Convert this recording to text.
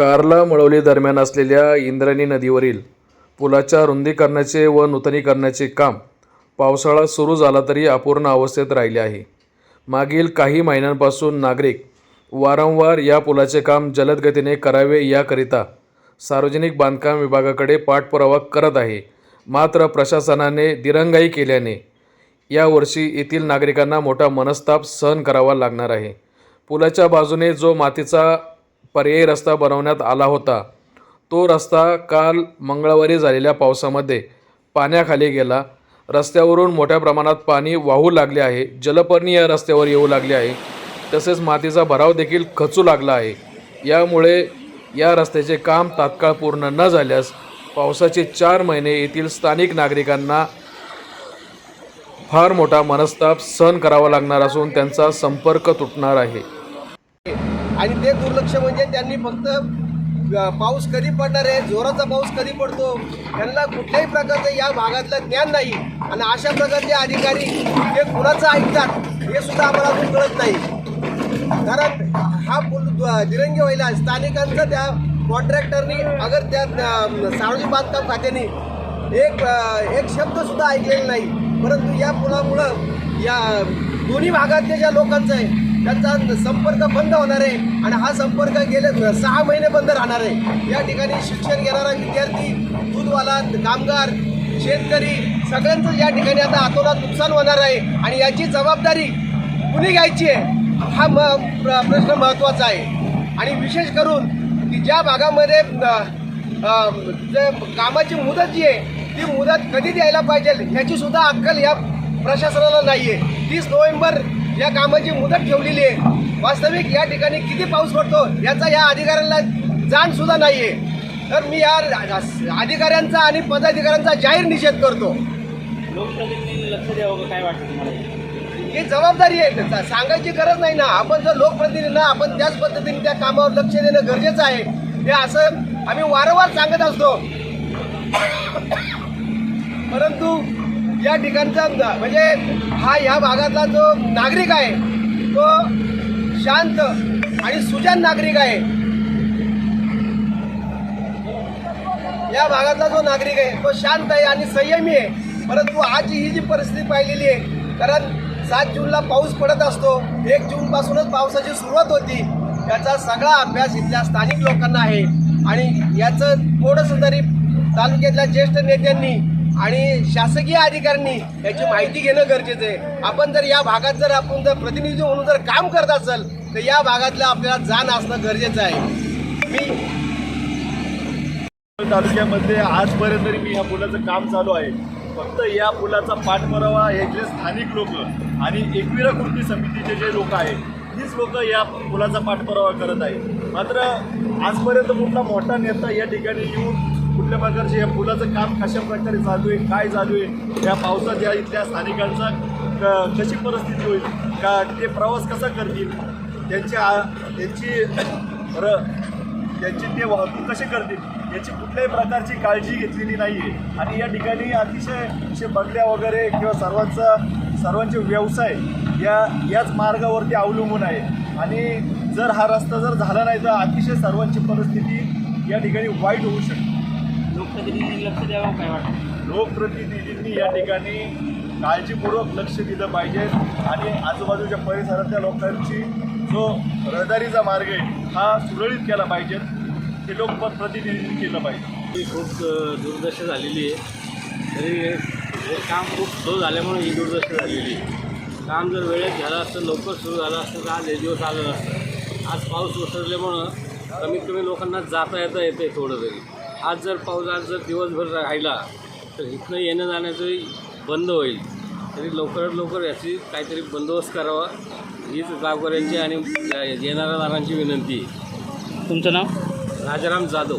कारला मळवली दरम्यान असलेल्या इंद्रायणी नदीवरील पुलाच्या रुंदीकरणाचे व नूतनीकरणाचे काम पावसाळा सुरू झाला तरी अपूर्ण अवस्थेत राहिले आहे. मागील काही महिन्यांपासून नागरिक वारंवार या पुलाचे काम जलद गतीने करावे याकरिता सार्वजनिक बांधकाम विभागाकडे पाठपुरावा करत आहे. मात्र प्रशासनाने दिरंगाई केल्याने यावर्षी येथील नागरिकांना मोठा मनस्ताप सहन करावा लागणार आहे. पुलाच्या बाजूने जो मातीचा पर्यायी रस्ता बनवण्यात आला होता. तो रस्ता काल मंगळवारी झालेल्या पावसामध्ये पाण्याखाली गेला. रस्त्यावरून मोठ्या प्रमाणात पाणी वाहू लागले आहे. जलपर्णी या रस्त्यावर येऊ लागले आहे. तसेच मातीचा भराव देखील खचू लागला आहे. यामुळे या रस्त्याचे काम तात्काळ पूर्ण न झाल्यास पावसाचे चार महिने येथील स्थानिक नागरिकांना फार मोठा मनस्ताप सहन करावा लागणार असून त्यांचा संपर्क तुटणार आहे. आणि ते दुर्लक्ष म्हणजे त्यांनी फक्त पाऊस कधी पडणार आहे जोराचा पाऊस कधी पडतो त्यांना कुठल्याही प्रकारचं या भागातलं ज्ञान नाही. आणि अशा प्रकारचे अधिकारी हे कुणाचं ऐकतात हे सुद्धा आम्हाला अजून कळत नाही. कारण हा पूल दिरंगी व्हायला स्थानिकांचं त्या कॉन्ट्रॅक्टरनी अगर त्या सार्वजनिक बांधकाम खात्याने एक एक शब्दसुद्धा ऐकलेला नाही. परंतु या पुलामुळं या दोन्ही भागातल्या ज्या लोकांचं आहे त्यांचा संपर्क बंद होणार आहे आणि हा संपर्क गेले सहा महिने बंद राहणार आहे. या ठिकाणी शिक्षण घेणारा विद्यार्थी दूधवाला कामगार शेतकरी सगळ्यांचं या ठिकाणी आता हातोहात नुकसान होणार आहे आणि याची जबाबदारी कुणी घ्यायची आहे? हा म प्र- प्रश्न महत्त्वाचा आहे. आणि विशेष करून की ज्या भागामध्ये जे कामाची मुदत जी आहे ती मुदत कधी द्यायला पाहिजे? ह्याची सुद्धा अक्कल या प्रशासनाला नाही आहे तीस नोव्हेंबर या कामाची मुदत ठेवलेली आहे. वास्तविक या ठिकाणी किती पाऊस पडतो याचा या अधिकाऱ्यांना जाण सुद्धा नाही आहे तर मी या अधिकाऱ्यांचा आणि पदाधिकाऱ्यांचा जाहीर निषेध करतो. लोकप्रतिनिधींनी लक्ष द्यावं काय वाटतं तुम्हाला? ही जबाबदारी आहे. सांगायची गरज नाही ना. आपण जर लोकप्रतिनिधींना आपण त्याच पद्धतीने त्या कामावर लक्ष देणं गरजेचं आहे. हे असं आम्ही वारंवार सांगत असतो. परंतु या ठिकाणचा म्हणजे हा या भागातला जो नागरिक आहे तो शांत आणि सुजन नागरिक आहे. या भागातला जो नागरिक आहे तो शांत आहे आणि संयमी आहे. परंतु आज ही जी परिस्थिती पाहिलेली आहे कारण सात जूनला पाऊस पडत असतो एक जूनपासूनच पावसाची सुरुवात होती. याचा सगळा अभ्यास इथल्या स्थानिक लोकांना आहे. आणि याचं थोडंसं तरी तालुक्यातल्या ज्येष्ठ नेत्यांनी आणि शासकीय अधिकाऱ्यांनी याची माहिती घेणं गरजेचं आहे. आपण जर या भागात जर आपण जर प्रतिनिधी म्हणून जर काम करत असेल तर या भागातलं आपल्याला जाण असणं गरजेचं आहे. मी तालुक्यामध्ये आजपर्यंत तरी मी या पुलाचं काम चालू आहे. फक्त या पुलाचा पाठपुरावा हे जे स्थानिक लोक आणि एकविरा कृती समितीचे जे लोक आहेत तीच लोक या पुलाचा पाठपुरावा करत आहे मात्र आजपर्यंत कुठला मोठा नेता या ठिकाणी येऊन कुठल्या प्रकारचे या पुलाचं काम कशा प्रकारे चालू आहे काय चालू आहे या पावसात या इथल्या स्थानिकांचा क- कशी परिस्थिती होईल का ते प्रवास कसा करतील त्यांची आ- त्यांची र त्यांची ते वाहतूक कसे करतील याची कुठल्याही प्रकारची काळजी घेतलेली नाही आहे आणि या ठिकाणी अतिशय असे बंगल्या वगैरे किंवा सर्वांचा सर्वांचे व्यवसाय या याच मार्गावरती अवलंबून आहे. आणि जर हा रस्ता जर झाला नाही तर अतिशय सर्वांची परिस्थिती या ठिकाणी वाईट होऊ शकते. लोकप्रतिनिधींनी लक्ष द्यावं काय वाटतं? लोकप्रतिनिधींनी या ठिकाणी काळजीपूर्वक लक्ष दिलं पाहिजे आणि आजूबाजूच्या परिसरातल्या लोकांची जो रहदारीचा मार्ग आहे हा सुरळीत केला पाहिजे. ते लोकप्रतिनिधींनी केलं पाहिजे. ही खूप दुर्दशा झालेली आहे. तरी हे हे काम खूप स्लो झाल्यामुळे ही दुर्दशा झालेली आहे. काम जर वेळेत झालं असतं लवकर सुरू झालं असतं तर आज हे दिवस आलं नसतं आज पाऊस ओसरल्यामुळं कमीत कमी लोकांना जाता येता येतं आहे थोडं तरी. आज जर पाऊस आज जर दिवसभर राहिला तर इथनं येणं जाण्याचंही बंद होईल. तरी लवकरात लवकर याची काहीतरी बंदोबस्त करावा हीच गावकऱ्यांची आणि येणाऱ्या दारांची विनंती. आहे तुमचं नाव? राजाराम जाधव.